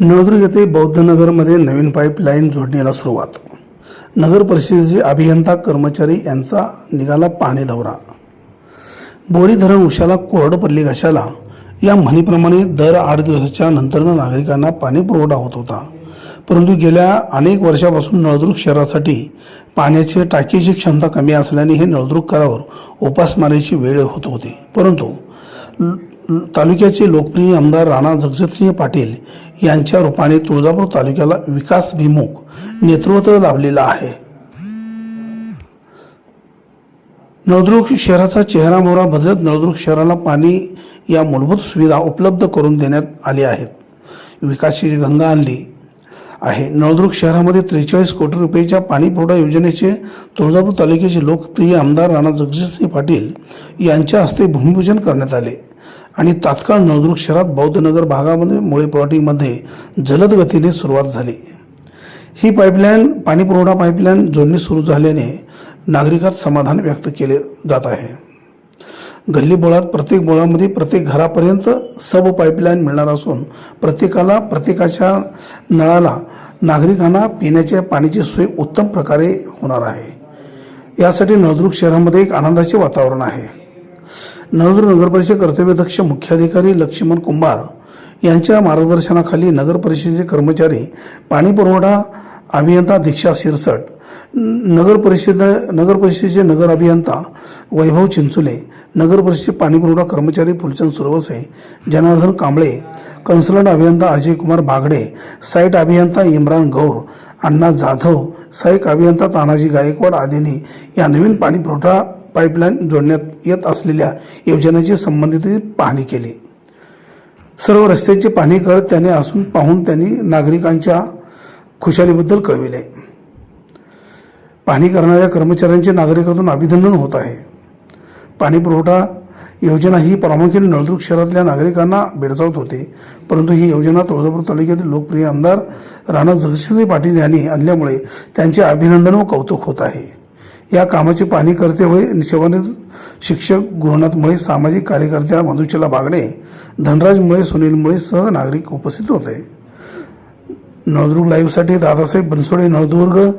नळदुर्ग येथे बौद्धनगरमध्ये नवीन पाईपलाईन जोडणीला सुरुवात. नगर परिषदेचे अभियंता कर्मचारी यांचा निघाला पाणी दौरा. बोरी धरण उशाला कोरड पडली घशाला. या म्हणीप्रमाणे दर आठ दिवसाच्या नंतरनं नागरिकांना पाणी पुरवठा होत होता. परंतु गेल्या अनेक वर्षापासून नळदुर्ग शहरासाठी पाण्याची टाकीची क्षमता कमी असल्याने हे नळदुर्गकरावर उपासमारीची वेळ होत होती. परंतु ल- तालुक्याचे लोकप्रिय आमदार राणा जगजितसिंह पाटील यांच्या रूपाने तुळजापूर तालुक्याला विकासभिमुख नेतृत्व लाभलेलं आहे. नळदुर्ग शहराचा चेहरा मोहरा बदलत नळदुर्ग शहराला पाणी या मूलभूत सुविधा उपलब्ध करून देण्यात आल्या आहेत. विकासाची गंगा आणली आहे. नळदुर्ग शहरामध्ये त्रेचाळीस कोटी रुपयेच्या पाणीपुरवठा योजनेचे तुळजापूर तालुक्याचे लोकप्रिय आमदार राणा जगजितसिंह पाटील यांच्या हस्ते भूमिपूजन करण्यात आले. आणि तात्काळ नळदुर्ग शहरात बौद्धनगर भागामध्ये मुळे प्लॉटिंगमध्ये जलद गतीने सुरुवात झाली. ही पाईपलाईन पाणीपुरवठा पाईपलाईन जोडणी सुरू झाल्याने नागरिकात समाधान व्यक्त केले जात आहे. गल्ली बोळात प्रत्येक बोळामध्ये प्रत्येक घरापर्यंत सब पाईपलाईन मिळणार असून प्रत्येकाला प्रत्येकाच्या नळाला नागरिकांना पिण्याच्या पाण्याची सोय उत्तम प्रकारे होणार आहे. यासाठी नळदुर्ग शहरामध्ये एक आनंदाचे वातावरण आहे. नळदुर्ग नगरपरिषद कर्तव्यदक्ष मुख्याधिकारी लक्ष्मण कुंभार यांच्या मार्गदर्शनाखाली नगरपरिषदेचे कर्मचारी पाणी पुरवठा अभियंता दीक्षा शिरसट नगरपरिषद नगर परिषद नगर परिषदेचे नगर अभियंता वैभव चिंचुले नगर परिषद कर्मचारी फुलचंद सुरवसे जनार्दन कांबळे कन्सलंट अभियंता अजय कुमार बागडे साईट अभियंता इम्रान गौर अण्णा जाधव साईक अभियंता तानाजी गायकवाड आदींनी या नवीन पाणीपुरवठा पाईपलाईन जोडण्यात येत असलेल्या योजनेची संबंधित पाहणी केली. सर्व रस्त्याची पाहणी करत त्याने असून पाहून त्यांनी नागरिकांच्या खुशालीबद्दल कळविले. पाहणी करणाऱ्या कर्मचाऱ्यांचे नागरिकातून अभिनंदन होत आहे. पाणी पुरवठा योजना ही प्रामुख्याने नळदुर्ग शहरातल्या नागरिकांना भेडसावत होते परंतु ही योजना तुळजापूर तालुक्यातील लोकप्रिय आमदार राणा जगदीशसिंह पाटील यांनी आणल्यामुळे त्यांचे अभिनंदन व कौतुक होत आहे. या कामाची पाहणी करतेवेळी निशेवाने शिक्षक गुरुनाथ मुळे सामाजिक कार्यकर्त्या मधुचला बागडे धनराज मुळे सुनील मुळे सह नागरिक उपस्थित होते. नळदुर्ग लाईव्हसाठी दादासाहेब बनसोडे नळदुर्ग.